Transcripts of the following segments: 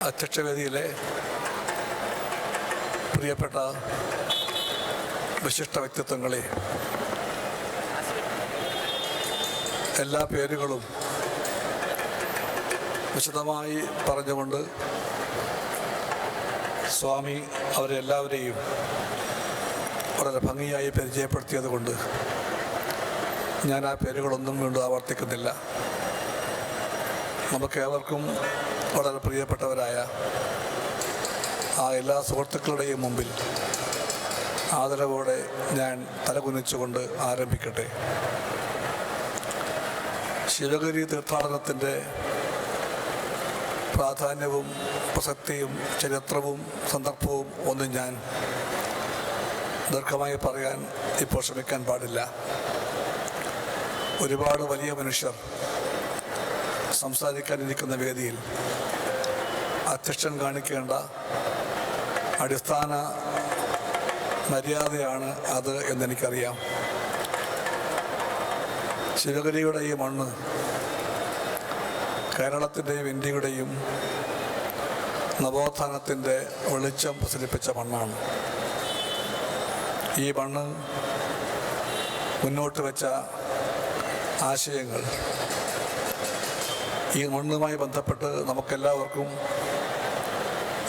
അധ്യക്ഷവേദിയിലെ പ്രിയപ്പെട്ട വിശിഷ്ട വ്യക്തിത്വങ്ങളെ എല്ലാ പേരുകളും വിശദമായി പറഞ്ഞുകൊണ്ട് സ്വാമി അവരെല്ലാവരെയും വളരെ ഭംഗിയായി പരിചയപ്പെടുത്തിയത് കൊണ്ട് ഞാൻ ആ പേരുകളൊന്നും വീണ്ടും ആവർത്തിക്കുന്നില്ല. നമുക്കേവർക്കും വളരെ പ്രിയപ്പെട്ടവരായ ആ എല്ലാ സുഹൃത്തുക്കളുടെയും മുമ്പിൽ ആദരവോടെ ഞാൻ തലകുനിച്ചുകൊണ്ട് ആരംഭിക്കട്ടെ. ശിവഗിരി തീർത്ഥാടനത്തിന്റെ പ്രാധാന്യവും പ്രസക്തിയും ചരിത്രവും സന്ദർഭവും ഒന്നും ഞാൻ ദീർഘമായി പറയാൻ ഇപ്പോൾ ശ്രമിക്കാൻ പാടില്ല. ഒരുപാട് വലിയ മനുഷ്യർ സംസാരിക്കാനിരിക്കുന്ന വേദിയിൽ അധ്യക്ഷൻ കാണിക്കേണ്ട അടിസ്ഥാന മര്യാദയാണ് അത് എന്നെനിക്കറിയാം. ശിവഗിരിയുടെ ഈ മണ്ണ് കേരളത്തിന്റെയും ഇന്ത്യയുടെയും നവോത്ഥാനത്തിന്റെ വെളിച്ചം പ്രസരിപ്പിച്ച മണ്ണാണ്. ഈ മണ്ണ് മുന്നോട്ട് വെച്ച ആശയങ്ങൾ ഈ മണ്ണുമായി ബന്ധപ്പെട്ട് നമുക്കെല്ലാവർക്കും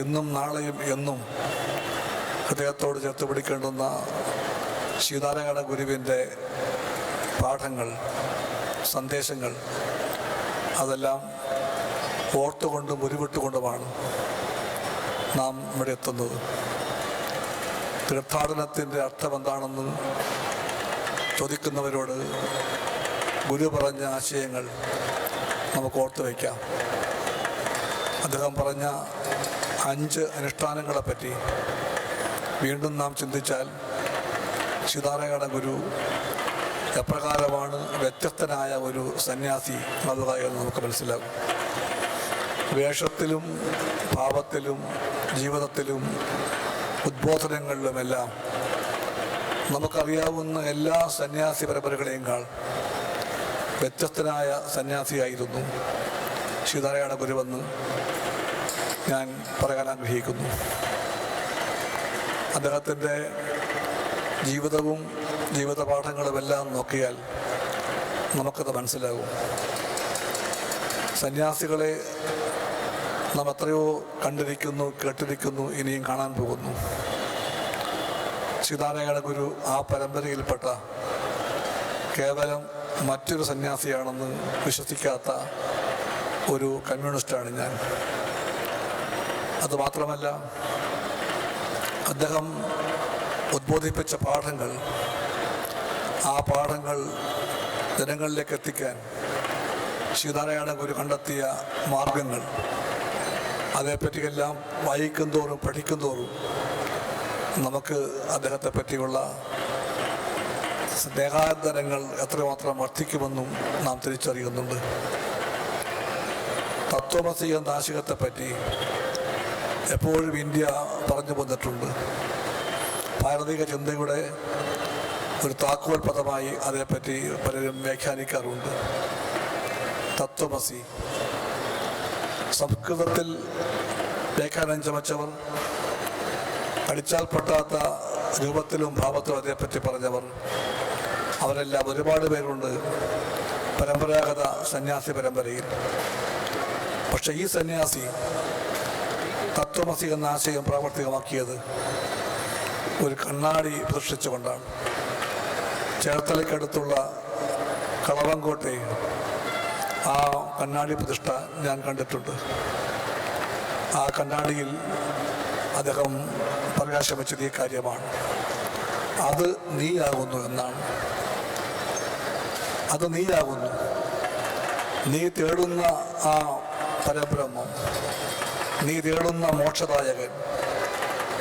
ഇന്നും നാളെയും എന്നും ഹൃദയത്തോട് ചേർത്ത് പിടിക്കേണ്ടുന്ന ശ്രീനാരായണ ഗുരുവിന്റെ പാഠങ്ങൾ സന്ദേശങ്ങൾ അതെല്ലാം ഓർത്തുകൊണ്ടും ഉരുവിട്ടുകൊണ്ടുമാണ് നാം ഇവിടെ എത്തുന്നത്. തീർത്ഥാടനത്തിന്റെ അർത്ഥം എന്താണെന്ന് ചോദിക്കുന്നവരോട് ഗുരു പറഞ്ഞ ആശയങ്ങൾ നമുക്ക് ഓർത്തു വയ്ക്കാം. അദ്ദേഹം പറഞ്ഞ അഞ്ച് അനുഷ്ഠാനങ്ങളെ പറ്റി വീണ്ടും നാം ചിന്തിച്ചാൽ സീതാരായണ ഗുരു എപ്രകാരമാണ് വ്യത്യസ്തനായ ഒരു സന്യാസി ആവുക എന്ന് നമുക്ക് മനസ്സിലാകും. വേഷത്തിലും ഭാവത്തിലും ജീവിതത്തിലും ഉദ്ബോധനങ്ങളിലുമെല്ലാം നമുക്കറിയാവുന്ന എല്ലാ സന്യാസി പരമ്പരകളെയും വ്യത്യസ്തനായ സന്യാസിയായിരുന്നു. ശ്രീനാരായണ ഗുരുവെന്ന് ഞാൻ പറയാൻ ആഗ്രഹിക്കുന്നു. അദ്ദേഹത്തിന്റെ ജീവിതവും ജീവിത പാഠങ്ങളുമെല്ലാം നോക്കിയാൽ നമുക്കത് മനസ്സിലാകും. സന്യാസികളെ നാം എത്രയോ കണ്ടിരിക്കുന്നു കേട്ടിരിക്കുന്നു ഇനിയും കാണാൻ പോകുന്നു. സീതാരായണ ഗുരു ആ പരമ്പരയിൽപ്പെട്ട കേവലം മറ്റൊരു സന്യാസിയാണെന്ന് വിശ്വസിക്കാത്ത ഒരു കമ്മ്യൂണിസ്റ്റാണ് ഞാൻ. അതുമാത്രമല്ല അദ്ദേഹം ഉദ്ബോധിപ്പിച്ച പാഠങ്ങൾ ആ പാഠങ്ങൾ ജനങ്ങളിലേക്ക് എത്തിക്കാൻ ശ്രീനാരായണ ഗുരു കണ്ടെത്തിയ മാർഗങ്ങൾ അതേപ്പറ്റിയെല്ലാം വായിക്കും തോറും പഠിക്കും തോറും നമുക്ക് അദ്ദേഹത്തെ പറ്റിയുള്ള സ്നേഹാന്തരങ്ങൾ എത്രമാത്രം വർദ്ധിക്കുമെന്നും നാം തിരിച്ചറിയുന്നുണ്ട്. തത്വമസിക എന്ന പറ്റി എപ്പോഴും ഇന്ത്യ പറഞ്ഞു വന്നിട്ടുണ്ട്. ഭാരതീയ ചിന്തയുടെ ഒരു താക്കോൽ പദമായി അതേപ്പറ്റി പലരും വ്യാഖ്യാനിക്കാറുണ്ട്. തത്വമസി സംസ്കൃതത്തിൽ വ്യാഖ്യാനം ചമച്ചവർ അടിച്ചാൽ പൊട്ടാത്ത രൂപത്തിലും ഭാവത്തിലും അതേപ്പറ്റി പറഞ്ഞവർ അവരെല്ലാം ഒരുപാട് പേരുണ്ട്. പരമ്പരാഗത സന്യാസി പരമ്പരയിൽ. പക്ഷെ ഈ സന്യാസി തത്വമസി എന്ന ആശയം പ്രാവർത്തികമാക്കിയത് ഒരു കണ്ണാടി പ്രതിഷ്ഠിച്ചുകൊണ്ടാണ്. ചേർത്തലയ്ക്കടുത്തുള്ള കളവങ്കോട്ടെ ആ കണ്ണാടി പ്രതിഷ്ഠ ഞാൻ കണ്ടിട്ടുണ്ട്. ആ കണ്ണാടിയിൽ അദ്ദേഹം പറയാൻ ശ്രമിച്ചത് ഈ കാര്യമാണ്. അത് നീയാകുന്നു എന്നാണ്. അത് നീയാകുന്നു നീ തേടുന്ന ആ പരബ്രഹ്മം നീ തേടുന്ന മോക്ഷദായകൻ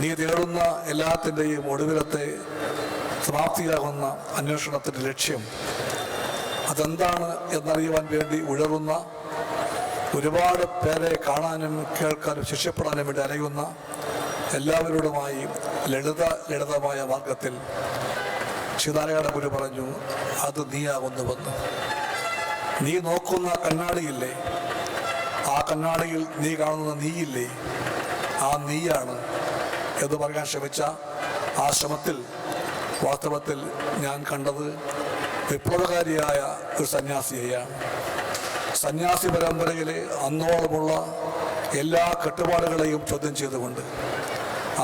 നീ തേടുന്ന എല്ലാത്തിന്റെയും ഒടുവിലത്തെ സമാപ്തിയാകുന്ന അന്വേഷണത്തിന്റെ ലക്ഷ്യം അതെന്താണ് എന്നറിയുവാൻ വേണ്ടി ഉഴറുന്ന ഒരുപാട് പേരെ കാണാനും കേൾക്കാനും ശിക്ഷപ്പെടാനും വേണ്ടി അലയുന്ന എല്ലാവരോടുമായി ലളിത ലളിതമായ മാർഗത്തിൽ സീതാരായണ ഗുരു പറഞ്ഞു അത് നീയാകുന്നുവെന്ന് നീ നോക്കുന്ന കണ്ണാടിയില്ലേ? ആ കണ്ണാടിയിൽ നീ കാണുന്ന നീയില്ലേ? ആ നീയാണ്. എന്ന് പറയാൻ ശ്രമിച്ച ആ ശ്രമത്തിൽ വാസ്തവത്തിൽ ഞാൻ കണ്ടത് വിപ്ലവകാരിയായ ഒരു സന്യാസിയെയാണ്. സന്യാസി പരമ്പരയിലെ അന്നോളമുള്ള എല്ലാ കെട്ടുപാടുകളെയും ചോദ്യം ചെയ്തുകൊണ്ട്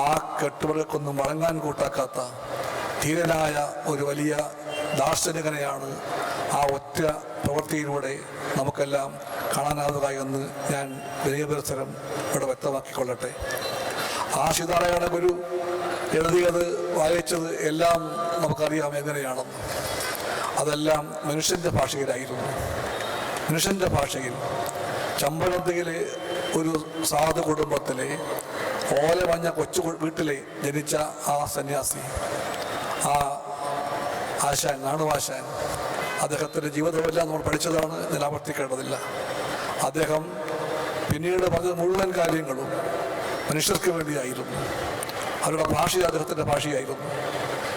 ആ കെട്ടുപാടുകൾക്കൊന്നും വഴങ്ങാൻ കൂട്ടാക്കാത്ത ധീരനായ ഒരു വലിയ ദാർശനികനെയാണ് ആ ഒറ്റ പ്രവൃത്തിയിലൂടെ നമുക്കെല്ലാം കാണാനാവുക എന്ന് ഞാൻ വിനയപരിസരം ഇവിടെ വ്യക്തമാക്കിക്കൊള്ളട്ടെ. ആ സീതാരായണ ഗുരു എഴുതിയത് വായിച്ചത് എല്ലാം നമുക്കറിയാം എങ്ങനെയാണെന്ന്. അതെല്ലാം മനുഷ്യന്റെ ഭാഷയിലായിരുന്നു. മനുഷ്യന്റെ ഭാഷയിൽ ചമ്പഴന്തിയിലെ ഒരു സാധു കുടുംബത്തിലെ ഓലമഞ്ഞ കൊച്ചു വീട്ടിലെ ജനിച്ച ആ സന്യാസി ആ ആശാൻ നാണുവാശാൻ അദ്ദേഹത്തിന്റെ ജീവിതമെല്ലാം നമ്മൾ പഠിച്ചതാണ് ഞാൻ ആവർത്തിക്കേണ്ടതില്ല. അദ്ദേഹം പിന്നീട് പറഞ്ഞ മുഴുവൻ കാര്യങ്ങളും മനുഷ്യർക്ക് വേണ്ടിയായിരുന്നു. അവരുടെ ഭാഷ അദ്ദേഹത്തിന്റെ ഭാഷയായിരുന്നു.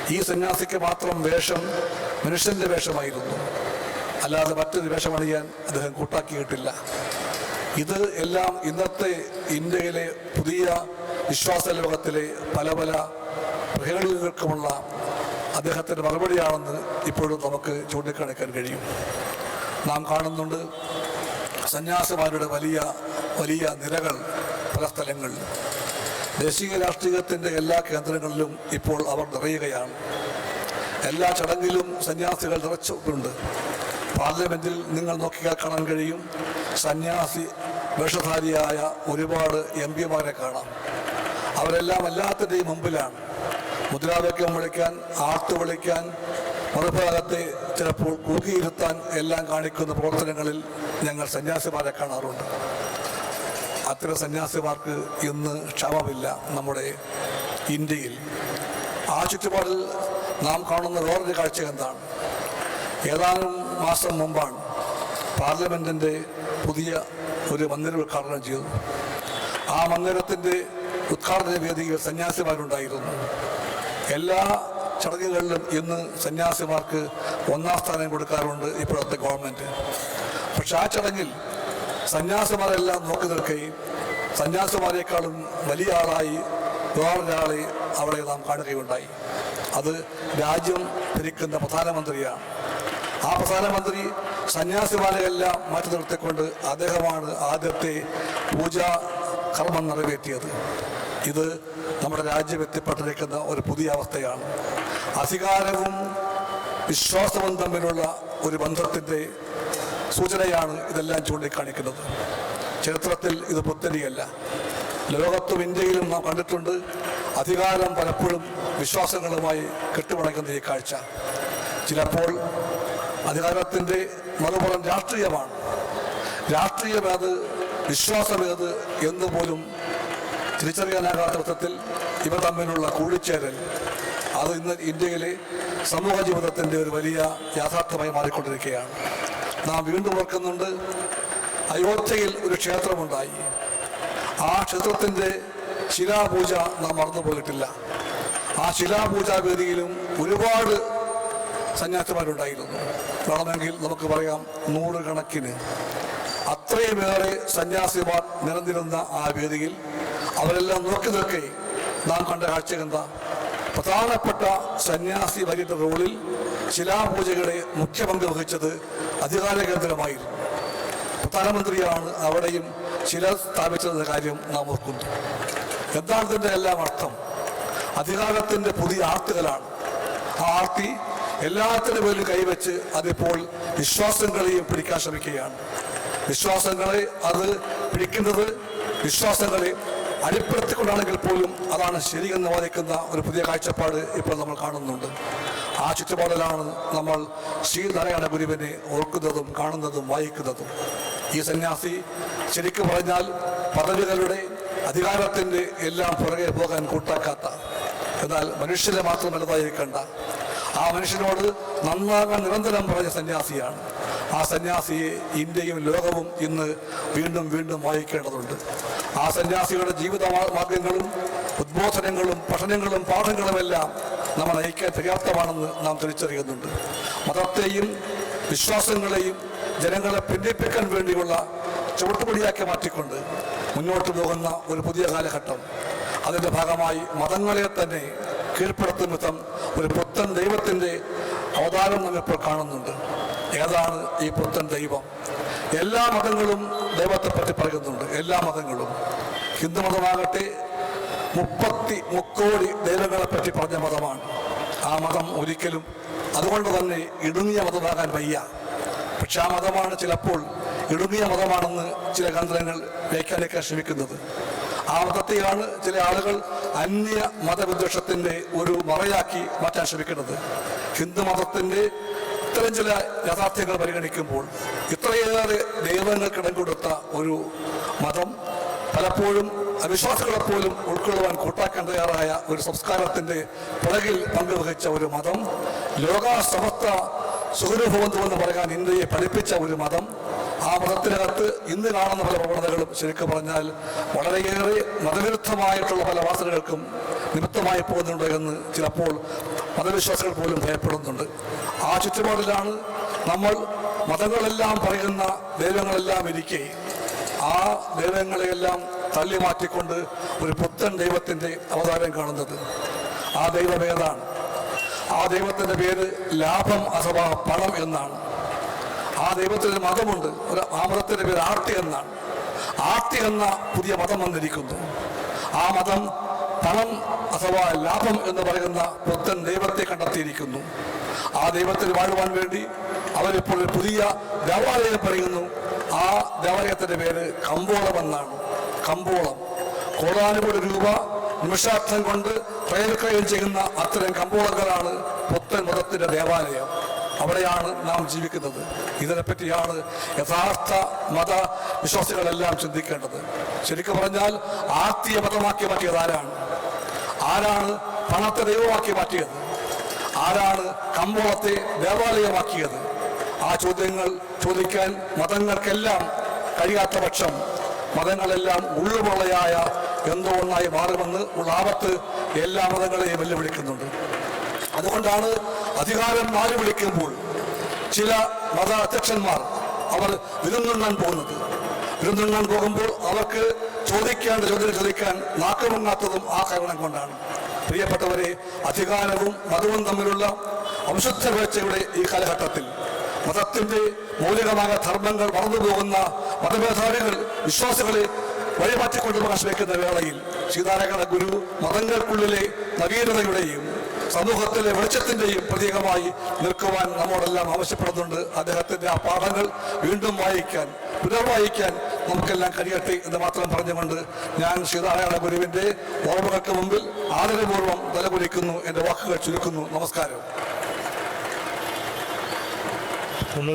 ഈ സന്യാസിക്ക് മാത്രം വേഷം മനുഷ്യന്റെ വേഷമായിരുന്നു. അല്ലാതെ മറ്റൊരു വേഷം അണിയാൻ അദ്ദേഹം കൂട്ടാക്കിയിട്ടില്ല. ഇത് എല്ലാം ഇന്നത്തെ ഇന്ത്യയിലെ പുതിയ വിശ്വാസ ലോകത്തിലെ പല പല പ്രഹേളികൾക്കുമുള്ള അദ്ദേഹത്തിന്റെ മറുപടിയാണെന്ന് ഇപ്പോഴും നമുക്ക് ചൂണ്ടിക്കാണിക്കാൻ കഴിയും. നാം കാണുന്നുണ്ട് സന്യാസിമാരുടെ വലിയ വലിയ നിരകൾ പല സ്ഥലങ്ങളിൽ ദേശീയ രാഷ്ട്രീയത്തിന്റെ എല്ലാ കേന്ദ്രങ്ങളിലും ഇപ്പോൾ അവർ നിറയുകയാണ്. എല്ലാ ചടങ്ങിലും സന്യാസികൾ നിറച്ചിട്ടുണ്ട് പാർലമെന്റിൽ നിങ്ങൾ നോക്കിയാൽ കാണാൻ കഴിയും സന്യാസി വേഷധാരിയായ ഒരുപാട് എം പിമാരെ കാണാം. അവരെല്ലാം എല്ലാത്തിന്റെയും മുമ്പിലാണ്. മുദ്രാവാക്യം വിളിക്കാൻ ആർത്ത് വിളിക്കാൻ മറുഭാഗത്തെ ചിലപ്പോൾ കൂക്കിയിരുത്താൻ എല്ലാം കാണിക്കുന്ന പ്രവർത്തനങ്ങളിൽ ഞങ്ങൾ സന്യാസിമാരെ കാണാറുണ്ട്. അത്തരം സന്യാസിമാർക്ക് ഇന്ന് ക്ഷമമില്ല നമ്മുടെ ഇന്ത്യയിൽ. ആ ചുറ്റുപാടിൽ നാം കാണുന്ന വേറൊരു കാഴ്ച എന്താണ്? ഏതാനും മാസം മുമ്പാണ് പാർലമെന്റിന്റെ പുതിയ ഒരു മന്ദിരം ഉദ്ഘാടനം ചെയ്തു. ആ മന്ദിരത്തിന്റെ ഉദ്ഘാടന വേദിയിൽ സന്യാസിമാരുണ്ടായിരുന്നു. എല്ലാ ചടങ്ങുകളിലും ഇന്ന് സന്യാസിമാർക്ക് ഒന്നാം സ്ഥാനം കൊടുക്കാറുണ്ട് ഇപ്പോഴത്തെ ഗവൺമെന്റ് പക്ഷെ ആ ചടങ്ങിൽ സന്യാസിമാരെല്ലാം നോക്കി നിൽക്കുകയും സന്യാസിമാരെക്കാളും വലിയ ആളായി വേറൊരാളെ അവിടെ നാം കാണുകയുണ്ടായി. അത് രാജ്യം ഭരിക്കുന്ന പ്രധാനമന്ത്രിയാണ്. ആ പ്രധാനമന്ത്രി സന്യാസിമാരെയെല്ലാം മാറ്റി നിർത്തിക്കൊണ്ട് അദ്ദേഹമാണ് ആദ്യത്തെ പൂജാ കർമ്മം നിറവേറ്റിയത്. ഇത് നമ്മുടെ രാജ്യം എത്തിപ്പെട്ടിരിക്കുന്ന ഒരു പുതിയ അവസ്ഥയാണ്. അധികാരവും വിശ്വാസവും തമ്മിലുള്ള ഒരു ബന്ധത്തിന്റെ സൂചനയാണ് ഇതെല്ലാം ചൂണ്ടിക്കാണിക്കുന്നത്. ചരിത്രത്തിൽ ഇത് പുത്തരിയല്ല ലോകത്തും ഇന്ത്യയിലും നാം കണ്ടിട്ടുണ്ട് അധികാരം പലപ്പോഴും വിശ്വാസങ്ങളുമായി കെട്ടുപണയ്ക്കുന്ന ഈ കാഴ്ച. ചിലപ്പോൾ അധികാരത്തിന്റെ മറുപുറം രാഷ്ട്രീയമാണ്. രാഷ്ട്രീയമേത് വിശ്വാസമേത് എന്ന് പോലും തിരിച്ചറിയാനാകാത്ത വിധത്തിൽ ഇവ തമ്മിലുള്ള കൂടിച്ചേരൽ അത് ഇന്ന് ഇന്ത്യയിലെ സമൂഹ ജീവിതത്തിന്റെ ഒരു വലിയ യാഥാർത്ഥ്യമായി മാറിക്കൊണ്ടിരിക്കുകയാണ്. നാം വീണ്ടും ഓർക്കുന്നുണ്ട് അയോധ്യയിൽ ഒരു ക്ഷേത്രമുണ്ടായി. ആ ക്ഷേത്രത്തിന്റെ ശിലാപൂജ നാം മറന്നുപോയിട്ടില്ല ആ ശിലാപൂജാ വേദിയിലും ഒരുപാട് സന്യാസിമാരുണ്ടായിരുന്നു. വേണമെങ്കിൽ നമുക്ക് പറയാം നൂറുകണക്കിന്. അത്രയുമേറെ സന്യാസിമാർ നിരന്നിരുന്ന ആ വേദിയിൽ അവരെല്ലാം നോക്കി നിൽക്കെ നാം കണ്ട കാഴ്ച എന്താ? പ്രധാനപ്പെട്ട സന്യാസി വരിയുടെ റോളിൽ ശിലാപൂജകളെ മുഖ്യ പങ്ക് വഹിച്ചത് അധികാര കേന്ദ്രമായിരുന്നു. പ്രധാനമന്ത്രിയാണ് അവിടെയും ശില സ്ഥാപിച്ചതെന്ന കാര്യം നാം ഓർക്കുന്നു. എന്താണ് ഇതിന്റെ എല്ലാം അർത്ഥം? അധികാരത്തിന്റെ പുതിയ ആർത്തുകളാണ്. ആ ആർത്തി എല്ലാത്തിനും പേരിൽ കൈവച്ച് അതിപ്പോൾ വിശ്വാസങ്ങളെയും പിടിക്കാൻ ശ്രമിക്കുകയാണ്. വിശ്വാസങ്ങളെ അത് പിടിക്കുന്നത് വിശ്വാസങ്ങളെ അടിപ്പെടുത്തിക്കൊണ്ടാണെങ്കിൽ പോലും അതാണ് ശരിയെന്ന് വാദിക്കുന്ന ഒരു പുതിയ കാഴ്ചപ്പാട് ഇപ്പോൾ നമ്മൾ കാണുന്നുണ്ട്. ആ ചുറ്റുപാടിലാണ് നമ്മൾ ശ്രീനാരായണ ഗുരുവിനെ ഓർക്കുന്നതും കാണുന്നതും വായിക്കുന്നതും. ഈ സന്യാസി ശരിക്കും പറഞ്ഞാൽ പദവികളുടെ അധികാരത്തിന്റെ എല്ലാം പുറകെ പോകാൻ കൂട്ടാക്കാത്ത എന്നാൽ മനുഷ്യരെ മാത്രം വലുതായിരിക്കേണ്ട. ആ മനുഷ്യനോട് നന്നാകാൻ നിരന്തരം പറഞ്ഞ സന്യാസിയാണ്. ആ സന്യാസിയെ ഇന്ത്യയും ലോകവും ഇന്ന് വീണ്ടും വീണ്ടും വായിക്കേണ്ടതുണ്ട്. ആ സന്യാസികളുടെ ജീവിത മാർഗങ്ങളും ഉദ്ബോധനങ്ങളും പഠനങ്ങളും പാഠങ്ങളുമെല്ലാം നമ്മൾ നയിക്കാൻ പര്യാപ്തമാണെന്ന് നാം തിരിച്ചറിയുന്നുണ്ട്. മതത്തെയും വിശ്വാസങ്ങളെയും ജനങ്ങളെ ഭിന്നിപ്പിക്കാൻ വേണ്ടിയുള്ള ചുവട്ടുപടിയാക്കി മാറ്റിക്കൊണ്ട് മുന്നോട്ട് പോകുന്ന ഒരു പുതിയ കാലഘട്ടം. അതിന്റെ ഭാഗമായി മതങ്ങളെ തന്നെ കീഴ്പ്പെടുത്തും വിധം ഒരു പുത്തൻ ദൈവത്തിന്റെ അവതാരം നമ്മിപ്പോൾ കാണുന്നുണ്ട്. ഏതാണ് ഈ പുത്തൻ ദൈവം? എല്ലാ മതങ്ങളും ദൈവത്തെ പറ്റി പറയുന്നുണ്ട്. എല്ലാ മതങ്ങളും. ഹിന്ദു മതമാകട്ടെ മുപ്പത്തി മുക്കോടി ദൈവങ്ങളെ പറ്റി പറഞ്ഞ മതമാണ്. ആ മതം ഒരിക്കലും അതുകൊണ്ട് തന്നെ ഇടുങ്ങിയ മതമാകാൻ വയ്യ. പക്ഷെ ആ മതമാണ് ചിലപ്പോൾ ഇടുങ്ങിയ മതമാണെന്ന് ചില കേന്ദ്രങ്ങൾ വ്യാഖ്യാനിക്കാൻ ശ്രമിക്കുന്നത്. ആ മതത്തെയാണ് ചില ആളുകൾ അന്യ മതവിദ്വേഷത്തിന്റെ ഒരു മറയാക്കി മാറ്റാൻ ശ്രമിക്കുന്നത്. ഹിന്ദു മതത്തിന്റെ ഇത്തരം ചില യാഥാർത്ഥ്യങ്ങൾ പരിഗണിക്കുമ്പോൾ ഇത്രയേറെ ദൈവങ്ങൾ ഇടം കൊടുത്ത ഒരു മതം പലപ്പോഴും അവിശ്വാസികളെ പോലും ഉൾക്കൊള്ളുവാൻ കൂട്ടാക്കാൻ തയ്യാറായ ഒരു സംസ്കാരത്തിന്റെ പിറകിൽ പങ്കുവഹിച്ച ഒരു മതം ലോക സമസ്ത സുഖനുഭവന്തു എന്ന് പറയാൻ ഇന്ത്യയെ പഠിപ്പിച്ച ഒരു മതം. ആ മതത്തിനകത്ത് ഇന്ന് കാണുന്ന പല പ്രവണതകളും ശരിക്കും പറഞ്ഞാൽ വളരെയേറെ മതവിരുദ്ധമായിട്ടുള്ള പല വാസനകൾക്കും നിമിത്തമായി പോകുന്നുണ്ട് എന്ന് ചിലപ്പോൾ മതവിശ്വാസികൾ പോലും ഭയപ്പെടുന്നുണ്ട്. ആ ചുറ്റുപാടിലാണ് നമ്മൾ മതങ്ങളെല്ലാം പറയുന്ന ദൈവങ്ങളെല്ലാം ഇരിക്കെ. ആ ദൈവങ്ങളെയെല്ലാം തള്ളി മാറ്റിക്കൊണ്ട് ഒരു പുത്തൻ ദൈവത്തിന്റെ അവതാരം കാണുന്നത്. ആ ദൈവം ഏതാണ്? ആ ദൈവത്തിന്റെ പേര് ലാഭം അഥവാ പണം എന്നാണ്. ആ ദൈവത്തിന് മതമുണ്ട്. ഒരു ആ മതത്തിന്റെ പേര് ആർത്തി എന്നാണ്. ആർത്തി എന്ന പുതിയ മതം വന്നിരിക്കുന്നു. ആ മതം പണം അഥവാ ലാഭം എന്ന് പറയുന്ന പുത്തൻ ദൈവത്തെ കണ്ടെത്തിയിരിക്കുന്നു. ആ ദൈവത്തിൽ വാഴുവാൻ വേണ്ടി അവരിപ്പോൾ പുതിയ ദേവാലയം പറയുന്നു ആ ദേവാലയത്തിന്റെ പേര് കമ്പോളം എന്നാണ്. കമ്പോളം. കോടാനുകൂടി രൂപ നിമിഷാർത്ഥം കൊണ്ട് ക്രയവിക്രയം ചെയ്യുന്ന അത്തരം കമ്പോളങ്ങളാണ് പുത്തൻ മതത്തിന്റെ ദേവാലയം. അവിടെയാണ് നാം ജീവിക്കുന്നത്. ഇതിനെപ്പറ്റിയാണ് യഥാർത്ഥ മത വിശ്വാസികളെല്ലാം ചിന്തിക്കേണ്ടത്. ശരിക്കും പറഞ്ഞാൽ ആത്മീയ മതമാക്കി മാറ്റിയത് ആരാണ്? ആരാണ് പണത്തെ ദൈവമാക്കി മാറ്റിയത്? ആരാണ് കമ്പോളത്തെ ദേവാലയമാക്കിയത്? ആ ചോദ്യങ്ങൾ ചോദിക്കാൻ മതങ്ങൾക്കെല്ലാം കഴിയാത്ത പക്ഷം മതങ്ങളെല്ലാം ഉള്ളുപൊള്ളയായ എന്തോ ഒന്നായി മാറുമെന്ന് ഉള്ള ആപത്ത് എല്ലാ മതങ്ങളെയും വെല്ലുവിളിക്കുന്നുണ്ട്. അതുകൊണ്ടാണ് അധികാരം മാറി വിളിക്കുമ്പോൾ ചില മത അധ്യക്ഷന്മാർ അവർ വിരുന്നുണ്ണാൻ പോകുന്നത്. വിരുന്നുണ്ണാൻ പോകുമ്പോൾ അവർക്ക് ചോദിക്കേണ്ട ചോദ്യം ചോദിക്കാൻ നാക്കുമുങ്ങാത്തതും ആ കാരണം കൊണ്ടാണ്. പ്രിയപ്പെട്ടവരെ അധികാരവും മതവും തമ്മിലുള്ള അംശുദ്ധ വേഴ്ചയുടെ ഈ കാലഘട്ടത്തിൽ മതത്തിന്റെ മൗലികമായ ധർമ്മങ്ങൾ മറന്നുപോകുന്ന മതമേധാവികൾ വിശ്വാസികളെ വഴിമാറ്റിക്കൊണ്ടുപോകാൻ ശ്രമിക്കുന്ന വേളയിൽ സീതാരാമ ഗുരു മതങ്ങൾക്കുള്ളിലെ നവീനതയുടെയും സമൂഹത്തിലെ വെളിച്ചത്തിന്റെയും പ്രതീകമായി നിൽക്കുവാൻ നമ്മോടെല്ലാം ആവശ്യപ്പെടുന്നുണ്ട്. അദ്ദേഹത്തിന്റെ ആ പാഠങ്ങൾ വീണ്ടും വായിക്കാൻ പുനർവായിക്കാൻ നമുക്കെല്ലാം കഴിയട്ടെ എന്ന് മാത്രം പറഞ്ഞുകൊണ്ട് ഞാൻ ശ്രീനാരായണ ഗുരുവിന്റെ ഓർമ്മകൾക്ക് മുമ്പിൽ ആദരപൂർവം തലകുലിക്കുന്നു എന്റെ വാക്കുകൾ ചുരുക്കുന്നു. നമസ്കാരം.